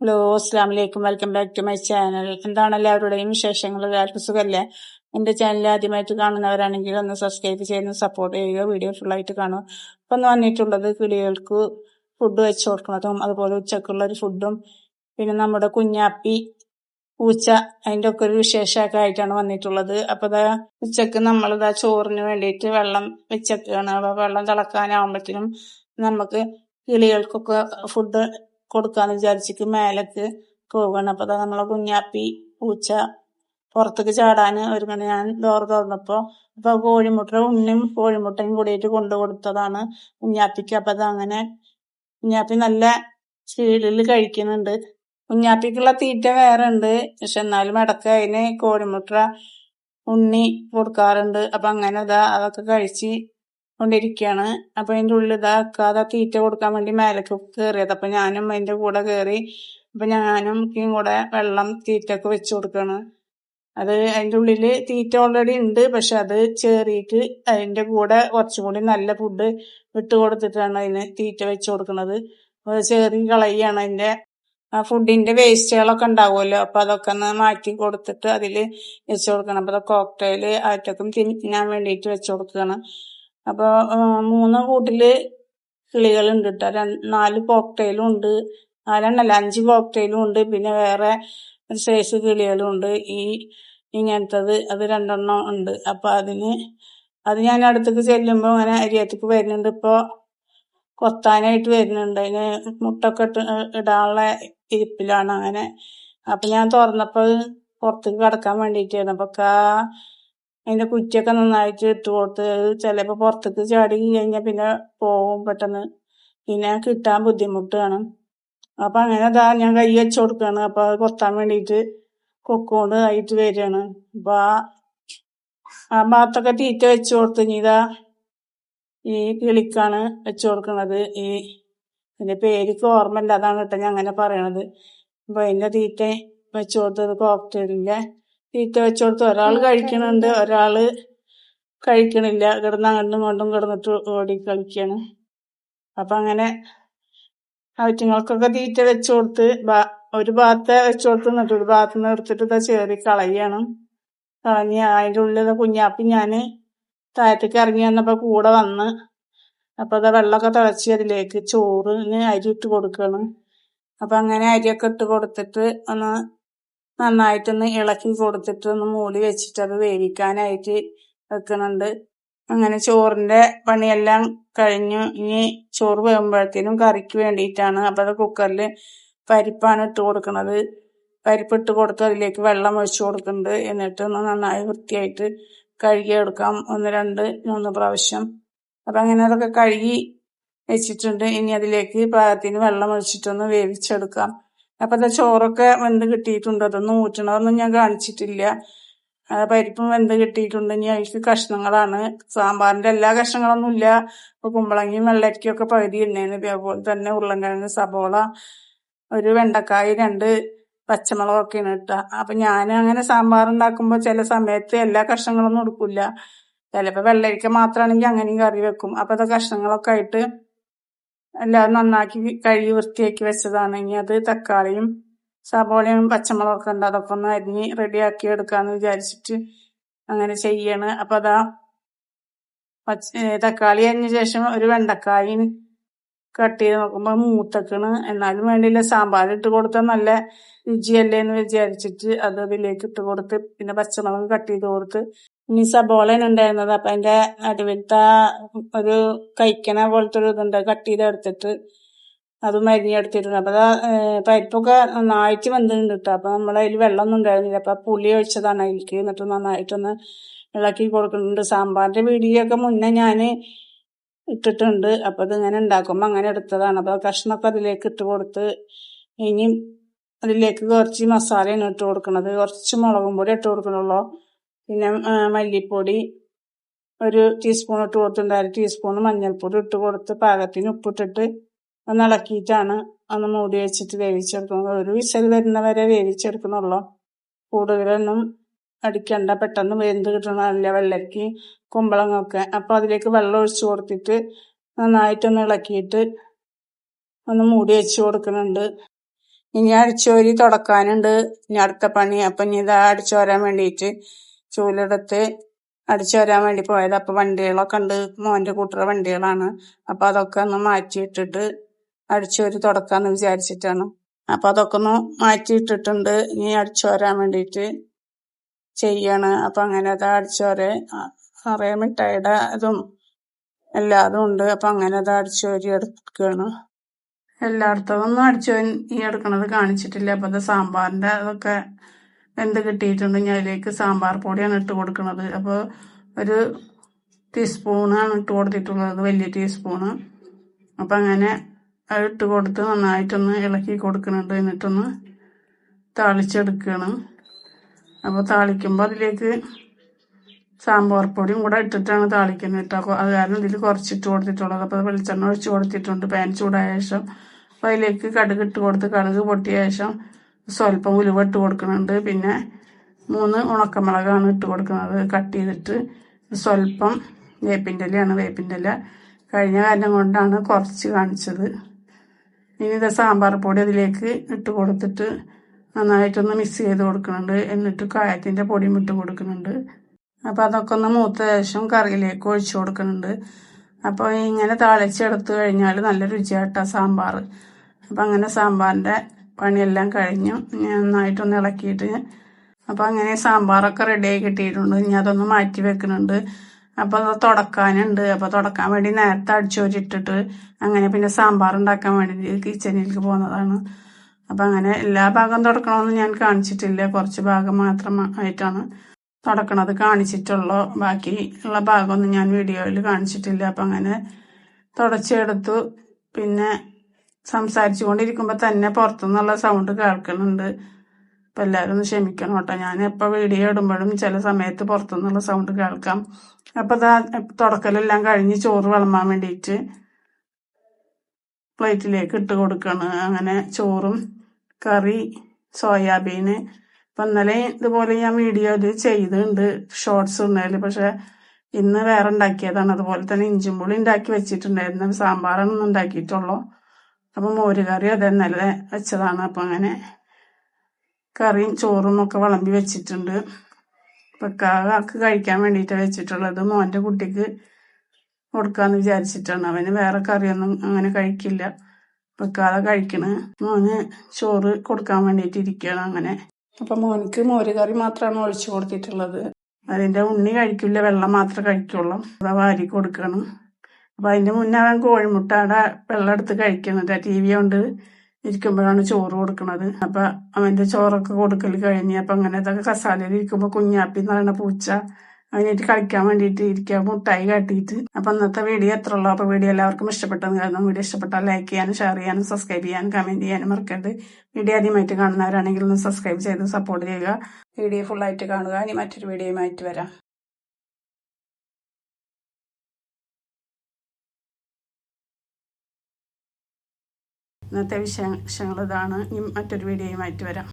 Hello അസ്സാം വലൈക്കും welcome back to my channel എന്താണ് എല്ലാവരുടെയും വിശേഷങ്ങൾ? എല്ലാവർക്കും സുഖമല്ലേ എന്റെ ചാനൽ ആദ്യമായിട്ട് കാണുന്നവരാണെങ്കിൽ ഒന്ന് സബ്സ്ക്രൈബ് ചെയ്യുന്ന സപ്പോർട്ട് ചെയ്യുക. വീഡിയോ ഫുള്ളായിട്ട് കാണുക. അപ്പം ഒന്ന് വന്നിട്ടുള്ളത് കിളികൾക്ക് ഫുഡ് വെച്ച് കൊടുക്കുന്നതും അതുപോലെ ഉച്ചക്കുള്ള ഒരു ഫുഡും പിന്നെ നമ്മുടെ കുഞ്ഞാപ്പി പൂച്ച അതിന്റെ ഒക്കെ ഒരു വിശേഷമൊക്കെ ആയിട്ടാണ് വന്നിട്ടുള്ളത്. അപ്പോൾ ഇതാ ഉച്ചയ്ക്ക് നമ്മളിതാ ചോറിന് വേണ്ടിയിട്ട് വെള്ളം വെച്ചേക്കാണ്. അപ്പോൾ വെള്ളം തിളക്കാനാവുമ്പോഴത്തേനും നമുക്ക് കിളികൾക്കൊക്കെ ഫുഡ് കൊടുക്കാന്ന് വിചാരിച്ചിട്ട് മേലേക്ക് പോവുകയാണ് അപ്പോൾ നമ്മളെ കുഞ്ഞാപ്പി പൂച്ച പുറത്തേക്ക് ചാടാൻ ഒരുങ്ങനെ ഞാൻ ഡോർ തുറന്നപ്പോ അപ്പൊ കോഴിമുട്ട ഉണ്ണിയും കോഴിമുട്ടയും കൂടിയിട്ട് കൊണ്ടു കൊടുത്തതാണ് കുഞ്ഞാപ്പിക്ക്. അപ്പൊ അതങ്ങനെ കുഞ്ഞാപ്പി നല്ല സ്പീഡിൽ കഴിക്കുന്നുണ്ട്. കുഞ്ഞാപ്പിക്കുള്ള തീറ്റ വേറെ ഉണ്ട്. പക്ഷെ എന്നാലും ഇടയ്ക്ക് അതിന് കോഴിമുട്ട ഉണ്ണി കൊടുക്കാറുണ്ട്. അപ്പൊ അങ്ങനെ അതാ അതൊക്കെ കഴിച്ച് കൊണ്ടിരിക്കുകയാണ് അപ്പൊ അതിന്റെ ഉള്ളിൽ ഇതാക്കാതെ തീറ്റ കൊടുക്കാൻ വേണ്ടി മേലേക്ക് കയറിയത് അപ്പൊ ഞാനും അതിന്റെ കൂടെ കയറി അപ്പൊ ഞാനും കൂടെ വെള്ളം തീറ്റൊക്കെ വെച്ചു കൊടുക്കാണ്. അത് അതിന്റെ ഉള്ളിൽ തീറ്റ ഓൾറെഡി ഉണ്ട്. പക്ഷെ അത് ചേറിയിട്ട് അതിന്റെ കൂടെ കുറച്ചും കൂടി നല്ല ഫുഡ് വിട്ട് കൊടുത്തിട്ടാണ് അതിന് തീറ്റ വെച്ചു കൊടുക്കുന്നത്. ചേറി കളയാണ് അതിന്റെ. ആ ഫുഡിന്റെ വേസ്റ്റുകളൊക്കെ ഉണ്ടാവുമല്ലോ. അപ്പൊ അതൊക്കെ ഒന്ന് മാറ്റി കൊടുത്തിട്ട് അതിൽ വെച്ചു കൊടുക്കണം. അപ്പൊ കോക്ടെയിൽ ആറ്റക്കും തിന്നാൻ വേണ്ടിയിട്ട് വെച്ചു കൊടുക്കുകയാണ്. അപ്പൊ മൂന്ന് കൂട്ടിൽ കിളികളുണ്ട് കേട്ടോ നാല് കോക്ടെയിലും ഉണ്ട്. നാലെണ്ണല്ല അഞ്ച് കോക്ടെയിലും ഉണ്ട്. പിന്നെ വേറെ സൈസ് കിളികളും ഉണ്ട്. ഈ ഇങ്ങനത്തത് അത് രണ്ടെണ്ണം ഉണ്ട്. അപ്പൊ അതിന് അത് ഞാൻ അടുത്തേക്ക് ചെല്ലുമ്പോ അങ്ങനെ അരിയത്തേക്ക് വരുന്നുണ്ട്. ഇപ്പൊ കൊത്താനായിട്ട് വരുന്നുണ്ട്. അതിന് മുട്ടൊക്കെ ഇട്ട് ഇടാനുള്ള ഇരിപ്പിലാണ്. അങ്ങനെ അപ്പൊ ഞാൻ തുറന്നപ്പോ പുറത്തേക്ക് കടക്കാൻ വേണ്ടിയിട്ടായിരുന്നു. അപ്പൊ കാ അതിന്റെ കുറ്റിയൊക്കെ നന്നായിട്ട് ഇട്ട് കൊടുത്ത് ചിലപ്പോ പുറത്തേക്ക് ചാടി കഴിഞ്ഞാൽ പിന്നെ പോകും പെട്ടെന്ന്. പിന്നെ കിട്ടാൻ ബുദ്ധിമുട്ടാണ്. അപ്പൊ അങ്ങനെ അതാ ഞാൻ കൈ വെച്ച് കൊടുക്കാണ്. അപ്പൊ അത് കൊത്താൻ വേണ്ടിയിട്ട് കൊക്കോണ്ട് ആയിട്ട് വരികയാണ്. അപ്പൊ ആ ഭാഗത്തൊക്കെ തീറ്റ വെച്ച് കൊടുത്ത് ഇതാ ഈ കിളിക്കാണ് വെച്ച് കൊടുക്കുന്നത് ഈ ഇതിന്റെ പേരിക്ക് ഓർമ്മ അതാണ് കേട്ടോ ഞാൻ അങ്ങനെ പറയണത്. അപ്പൊ അതിന്റെ തീറ്റ വെച്ച് കൊടുത്തത് കോക്ടെയിലിന്റെ തീറ്റ വെച്ച് കൊടുത്ത് ഒരാൾ കഴിക്കണുണ്ട്. ഒരാൾ കഴിക്കണില്ല. കിടന്ന് അങ്ങോട്ടും കൊണ്ടും കിടന്നിട്ട് ഓടി കളിക്കാണ്. അപ്പൊ അങ്ങനെ ആവശ്യങ്ങൾക്കൊക്കെ തീറ്റ വെച്ചുകൊടുത്ത് ഒരു ഭാഗത്തെ വെച്ചു കൊടുത്ത് എന്നിട്ട് ഒരു ഭാഗത്ത് നിന്ന് എടുത്തിട്ട് ഇതാ ചേറി കളയണം. കളഞ്ഞ് അതിന്റെ ഉള്ളിൽ കുഞ്ഞാപ്പി ഞാൻ താഴത്തേക്ക് ഇറങ്ങി വന്നപ്പോൾ കൂടെ വന്ന് അപ്പോൾ അത് വെള്ളമൊക്കെ തിളച്ച് അതിലേക്ക് ചോറിന് അരി ഇട്ട് കൊടുക്കണം. അപ്പം അങ്ങനെ അരിയൊക്കെ ഇട്ട് കൊടുത്തിട്ട് ഒന്ന് നന്നായിട്ടൊന്ന് ഇളക്കി കൊടുത്തിട്ട് ഒന്ന് മൂടി വെച്ചിട്ട് അത് വേവിക്കാനായിട്ട് വെക്കുന്നുണ്ട്. അങ്ങനെ ചോറിന്റെ പണിയെല്ലാം കഴിഞ്ഞു. ഇനി ചോറ് വേകുമ്പോഴത്തേനും കറിക്ക് വേണ്ടിയിട്ടാണ്. അപ്പൊ അത് കുക്കറിൽ പരിപ്പാണ് ഇട്ട് കൊടുക്കുന്നത്. പരിപ്പ് ഇട്ട് കൊടുത്ത് അതിലേക്ക് വെള്ളം ഒഴിച്ചു കൊടുക്കുന്നുണ്ട്. എന്നിട്ട് ഒന്ന് നന്നായി വൃത്തിയായിട്ട് കഴുകിയെടുക്കാം. ഒന്ന് രണ്ട് മൂന്ന് പ്രാവശ്യം. അപ്പൊ അങ്ങനെ അതൊക്കെ കഴുകി വെച്ചിട്ടുണ്ട്. ഇനി അതിലേക്ക് പാകത്തിന് വെള്ളം ഒഴിച്ചിട്ടൊന്ന് വേവിച്ചെടുക്കാം. അപ്പൊ അത് ചോറൊക്കെ വെന്ത് കിട്ടിയിട്ടുണ്ട്. അതൊന്നും ഊറ്റണതൊന്നും ഞാൻ കാണിച്ചിട്ടില്ല. പരിപ്പും വെന്ത് കിട്ടിയിട്ടുണ്ട്. ഇനി അതിലേക്ക് കഷ്ണങ്ങളാണ്. സാമ്പാറിന്റെ എല്ലാ കഷ്ണങ്ങളൊന്നും ഇല്ല ഇപ്പൊ കുമ്പളങ്ങിയും വെള്ളരിക്കും ഒക്കെ പകുതി ഇണ്ണേന് അതുപോലെ തന്നെ ഉരുളൻകിഴങ്ങ് സബോള ഒരു വെണ്ടക്കായ രണ്ട് പച്ചമുളകൊക്കെയാണ് ഇട്ട. അപ്പൊ ഞാൻ അങ്ങനെ സാമ്പാർ ഉണ്ടാക്കുമ്പോൾ ചില സമയത്ത് എല്ലാ കഷ്ണങ്ങളൊന്നും എടുക്കില്ല. ചിലപ്പോൾ വെള്ളരിക്ക മാത്രമാണെങ്കിൽ അങ്ങനെയും കറി വെക്കും. അപ്പൊ അത് കഷ്ണങ്ങളൊക്കെ ആയിട്ട് എല്ലാം നന്നാക്കി കഴുകി വൃത്തിയാക്കി വെച്ചതാണെങ്കിൽ അത് തക്കാളിയും സബോളയും പച്ചമുളകൊക്കെ ഉണ്ട്. അതൊക്കെ ഒന്ന് അരിഞ്ഞ് റെഡിയാക്കി എടുക്കാന്ന് വിചാരിച്ചിട്ട് അങ്ങനെ ചെയ്യാണ്. അപ്പൊ അതാ പച്ച തക്കാളി അരിഞ്ഞ ശേഷം ഒരു വെണ്ടക്കായും കട്ട് ചെയ്ത് നോക്കുമ്പോൾ മൂത്തക്കണ്. എന്നാലും വേണ്ടിയില്ല സാമ്പാർ ഇട്ട് കൊടുത്താൽ നല്ല രുചിയല്ലേ എന്ന് വിചാരിച്ചിട്ട് അത് അതിലേക്ക് ഇട്ട് കൊടുത്ത് പിന്നെ പച്ചമുളക് കട്ട് ചെയ്ത് കൊടുത്ത് ഇനി സബോളയാണ് ഉണ്ടായിരുന്നത് അപ്പൊ അതിന്റെ നടുവിലത്തെ ഒരു കഴിക്കണ പോലത്തെ ഒരു ഇതുണ്ട്. കട്ട് ചെയ്തെടുത്തിട്ട് അത് മരിഞ്ഞെടുത്തിട്ടുണ്ട് അപ്പൊ പരിപ്പൊക്കെ നന്നായിട്ട് വെന്തിട്ടുണ്ട് കേട്ടോ അപ്പൊ നമ്മളതിൽ വെള്ളമൊന്നും ഉണ്ടായിരുന്നില്ല. അപ്പൊ പുളി ഒഴിച്ചതാണ് അതിലേക്ക് എന്നിട്ട് നന്നായിട്ടൊന്ന് ഇളക്കി കൊടുക്കുന്നുണ്ട്. സാമ്പാറിന്റെ വീഡിയോ ഒക്കെ മുന്നേ ഞാൻ ഇട്ടിട്ടുണ്ട്. അപ്പൊ അത് ഇങ്ങനെ ഉണ്ടാക്കുമ്പോ അങ്ങനെ എടുത്തതാണ്. അപ്പൊ കഷ്ണമൊക്കെ അതിലേക്ക് ഇട്ട് കൊടുത്ത് ഇനി അതിലേക്ക് കുറച്ച് മസാലയാണ് ഇട്ട് കൊടുക്കുന്നത് കുറച്ച് മുളകും പൊടി ഇട്ട് കൊടുക്കണുള്ളൂ. പിന്നെ മല്ലിപ്പൊടി ഒരു ടീസ്പൂൺ ഇട്ട് കൊടുത്തിട്ടുണ്ട്. അര ടീസ്പൂൺ മഞ്ഞൾപ്പൊടി ഇട്ട് കൊടുത്ത് പാകത്തിന് ഉപ്പിട്ടിട്ട് ഒന്ന് ഇളക്കിയിട്ടാണ് ഒന്ന് മൂടി വെച്ചിട്ട് വേവിച്ചെടുക്കുന്നത്. ഒരു വിസൽ വരുന്നവരെ വേവിച്ചെടുക്കുന്നുള്ളൂ. കൂടുതലൊന്നും അടിക്കണ്ട. പെട്ടെന്ന് വെന്ത് കിട്ടണമല്ല വെള്ളക്ക് കുമ്പളങ്ങൊക്കെ അപ്പോൾ അതിലേക്ക് വെള്ളം ഒഴിച്ചു കൊടുത്തിട്ട് നന്നായിട്ടൊന്ന് ഇളക്കിയിട്ട് ഒന്ന് മൂടി വെച്ച് കൊടുക്കുന്നുണ്ട്. ഇനി അടിച്ചോരി തുടക്കാനുണ്ട്. ഇനി അടുത്ത പണി. അപ്പൊ ഇനി ഇതാ അടിച്ചോരാൻ വേണ്ടിയിട്ട് ചൂലെടുത്ത് അടിച്ചു വരാൻ വേണ്ടി പോയത്. അപ്പൊ വണ്ടികളൊക്കെ ഉണ്ട് മോന്റെ കൂട്ടുള്ള വണ്ടികളാണ്. അപ്പൊ അതൊക്കെ ഒന്ന് മാറ്റിയിട്ടിട്ട് അടിച്ചു വരി തുടക്കാന്ന് വിചാരിച്ചിട്ടാണ്. അപ്പൊ അതൊക്കെ ഒന്ന് മാറ്റിയിട്ടിട്ടുണ്ട്. ഇനി അടിച്ചു വരാൻ വേണ്ടിയിട്ട് ചെയ്യാണ്. അപ്പൊ അങ്ങനെ അത് അടിച്ചോരെ നിറയെ മിഠായിയുടെ ഇതും എല്ലാതും ഉണ്ട്. അപ്പൊ അങ്ങനെ അത് അടിച്ചോരി എടുക്കുകയാണ് എല്ലായിടത്തും ഒന്നും അടിച്ചു ഈ എടുക്കണത് കാണിച്ചിട്ടില്ല. അപ്പൊ അത് സാമ്പാറിന്റെ അതൊക്കെ എന്ത് കിട്ടിയിട്ടുണ്ടെങ്കിൽ അതിലേക്ക് സാമ്പാർ പൊടിയാണ് ഇട്ട് കൊടുക്കുന്നത് അപ്പോൾ ഒരു ടീസ്പൂണാണ് ഇട്ട് കൊടുത്തിട്ടുള്ളത്. വലിയ ടീസ്പൂണ് അപ്പം അങ്ങനെ അത് ഇട്ട് കൊടുത്ത് നന്നായിട്ടൊന്ന് ഇളക്കി കൊടുക്കുന്നുണ്ട് എന്നിട്ടൊന്ന് താളിച്ചെടുക്കണം. അപ്പോൾ താളിക്കുമ്പോൾ അതിലേക്ക് സാമ്പാർ പൊടിയും കൂടെ ഇട്ടിട്ടാണ് താളിക്കുന്നത് കേട്ടോ. അത് കാരണം ഇതിൽ കുറച്ചിട്ട് കൊടുത്തിട്ടുള്ളത്. അപ്പോൾ വെളിച്ചെണ്ണ ഒഴിച്ച് കൊടുത്തിട്ടുണ്ട്. പാൻ ചൂടായ ശേഷം. അപ്പോൾ അതിലേക്ക് കടുക് ഇട്ട് കൊടുത്ത് കടുക് പൊട്ടിയ ശേഷം സ്വല്പം ഉലുവ ഇട്ട് കൊടുക്കുന്നുണ്ട്. പിന്നെ മൂന്ന് ഉണക്കമുളകാണ് ഇട്ട് കൊടുക്കുന്നത്. കട്ട് ചെയ്തിട്ട് സ്വല്പം വേപ്പിന്റെ ഇലയാണ്. വേപ്പിന്റെ ഇല കഴിഞ്ഞ കാലം കൊണ്ടാണ് കുറച്ച് കാണിച്ചത്. ഇനി ഇത് സാമ്പാർ പൊടി അതിലേക്ക് ഇട്ട് കൊടുത്തിട്ട് നന്നായിട്ടൊന്ന് മിക്സ് ചെയ്ത് കൊടുക്കുന്നുണ്ട്. എന്നിട്ട് കായത്തിന്റെ പൊടിയും ഇട്ട് കൊടുക്കുന്നുണ്ട്. അപ്പോൾ അതൊക്കെ ഒന്ന് മൂത്ത ശേഷം കറിയിലേക്ക് ഒഴിച്ചു കൊടുക്കുന്നുണ്ട്. അപ്പോൾ ഇങ്ങനെ താളിച്ചെടുത്ത് കഴിഞ്ഞാൽ നല്ല രുചിയായിട്ടാണ് സാമ്പാർ അപ്പം അങ്ങനെ സാമ്പാറിന്റെ പണിയെല്ലാം കഴിഞ്ഞു. ഞാൻ നന്നായിട്ടൊന്ന് ഇളക്കിയിട്ട്. അപ്പോൾ അങ്ങനെ സാമ്പാറൊക്കെ റെഡിയായി കിട്ടിയിട്ടുണ്ട്. ഇനി അതൊന്ന് മാറ്റി വെക്കുന്നുണ്ട്. അപ്പോൾ അത് തുടക്കാനുണ്ട്. അപ്പോൾ തുടക്കാൻ വേണ്ടി നേരത്തെ അടിച്ചോരിട്ടിട്ട് അങ്ങനെ പിന്നെ സാമ്പാർ ഉണ്ടാക്കാൻ വേണ്ടി കിച്ചണിലേക്ക് പോകുന്നതാണ്. അപ്പം അങ്ങനെ എല്ലാ ഭാഗം തുടക്കണമെന്ന് ഞാൻ കാണിച്ചിട്ടില്ല. കുറച്ച് ഭാഗം മാത്രം ആയിട്ടാണ് തുടക്കണത് കാണിച്ചിട്ടുള്ളൂ. ബാക്കി ഉള്ള ഭാഗമൊന്നും ഞാൻ വീഡിയോയിൽ കാണിച്ചിട്ടില്ല. അപ്പം അങ്ങനെ തുടച്ചെടുത്തു. പിന്നെ സംസാരിച്ചു കൊണ്ടിരിക്കുമ്പോൾ തന്നെ പുറത്തുനിന്നുള്ള സൗണ്ട് കേൾക്കുന്നുണ്ട്. അപ്പം എല്ലാവരും ഒന്ന് ക്ഷമിക്കണം കേട്ടോ. ഞാൻ എപ്പോൾ വീഡിയോ ഇടുമ്പോഴും ചില സമയത്ത് പുറത്തുനിന്നുള്ള സൗണ്ട് കേൾക്കാം. അപ്പം ഇതാ തുടക്കലെല്ലാം കഴിഞ്ഞ് ചോറ് വിളമ്പാൻ വേണ്ടിയിട്ട് പ്ലേറ്റിലേക്ക് ഇട്ട് കൊടുക്കണം. അങ്ങനെ ചോറും കറി സോയാബീന് അപ്പം ഇന്നലെ ഇതുപോലെ ഞാൻ വീഡിയോയിൽ ചെയ്തിട്ടുണ്ട്. ഷോർട്സ് ഉണ്ടായാലും പക്ഷെ ഇന്ന് വേറെ ഉണ്ടാക്കിയതാണ്. അതുപോലെ തന്നെ ഇഞ്ചും പുളി ഉണ്ടാക്കി വെച്ചിട്ടുണ്ടായിരുന്നു. സാമ്പാറാണ് ഉണ്ടാക്കിയിട്ടുള്ളൂ. അപ്പം മോര് കറി അത് ഇന്നലെ വെച്ചതാണ്. അപ്പം അങ്ങനെ കറിയും ചോറും ഒക്കെ വിളമ്പി വെച്ചിട്ടുണ്ട്. വെക്കാക്ക് കഴിക്കാൻ വേണ്ടിയിട്ട് വെച്ചിട്ടുള്ളത്. മോന്റെ കുട്ടിക്ക് കൊടുക്കാന്ന് വിചാരിച്ചിട്ടാണ്. അവന് വേറെ കറിയൊന്നും അങ്ങനെ കഴിക്കില്ല. വെക്കാതെ കഴിക്കണ്. മോന് ചോറ് കൊടുക്കാൻ വേണ്ടിയിട്ട് ഇരിക്കുകയാണ് അങ്ങനെ. അപ്പൊ മോനിക്ക് മോര് കറി മാത്രമാണ് ഒഴിച്ചു കൊടുത്തിട്ടുള്ളത്. അതിന്റെ ഉണ്ണി കഴിക്കില്ല വെള്ളം മാത്രമേ കഴിക്കുള്ളൂ. അതാ വാരി കൊടുക്കണം. അപ്പൊ അതിന്റെ മുന്നേ അവൻ കോഴിമുട്ടയുടെ വെള്ളം എടുത്ത് കഴിക്കുന്നത്. ടി വി കൊണ്ട് ഇരിക്കുമ്പോഴാണ് ചോറ് കൊടുക്കുന്നത്. അപ്പൊ അവന്റെ ചോറൊക്കെ കൊടുക്കൽ കഴിഞ്ഞ് അപ്പൊ അങ്ങനെ ഇതൊക്കെ കസാലയിൽ ഇരിക്കുമ്പോൾ കുഞ്ഞാപ്പി എന്ന് പറയുന്ന പൂച്ച അതിനായിട്ട് കളിക്കാൻ വേണ്ടിയിട്ട് ഇരിക്കുക മുട്ടായി കാട്ടിയിട്ട്. അപ്പൊ ഇന്നത്തെ വീഡിയോ എത്ര ഉള്ളൂ. അപ്പോൾ വീഡിയോ എല്ലാവർക്കും ഇഷ്ടപ്പെട്ടെന്ന് കാരണം വീഡിയോ ഇഷ്ടപ്പെട്ടാൽ ലൈക്ക് ചെയ്യാനും ഷെയർ ചെയ്യാനും സബ്സ്ക്രൈബ് ചെയ്യാനും കമന്റ് ചെയ്യാനും മറക്കരുത്. വീഡിയോ ആദ്യമായിട്ട് കാണുന്നവരാണെങ്കിൽ ഒന്ന് സബ്സ്ക്രൈബ് ചെയ്ത് സപ്പോർട്ട് ചെയ്യുക. വീഡിയോ ഫുള്ളായിട്ട് കാണുക. ഇനി മറ്റൊരു വീഡിയോയുമായിട്ട് വരാം. ഇന്നത്തെ വിശേഷങ്ങൾ ഇതാണ്. ഇനി മറ്റൊരു വീഡിയോയുമായിട്ട് വരാം.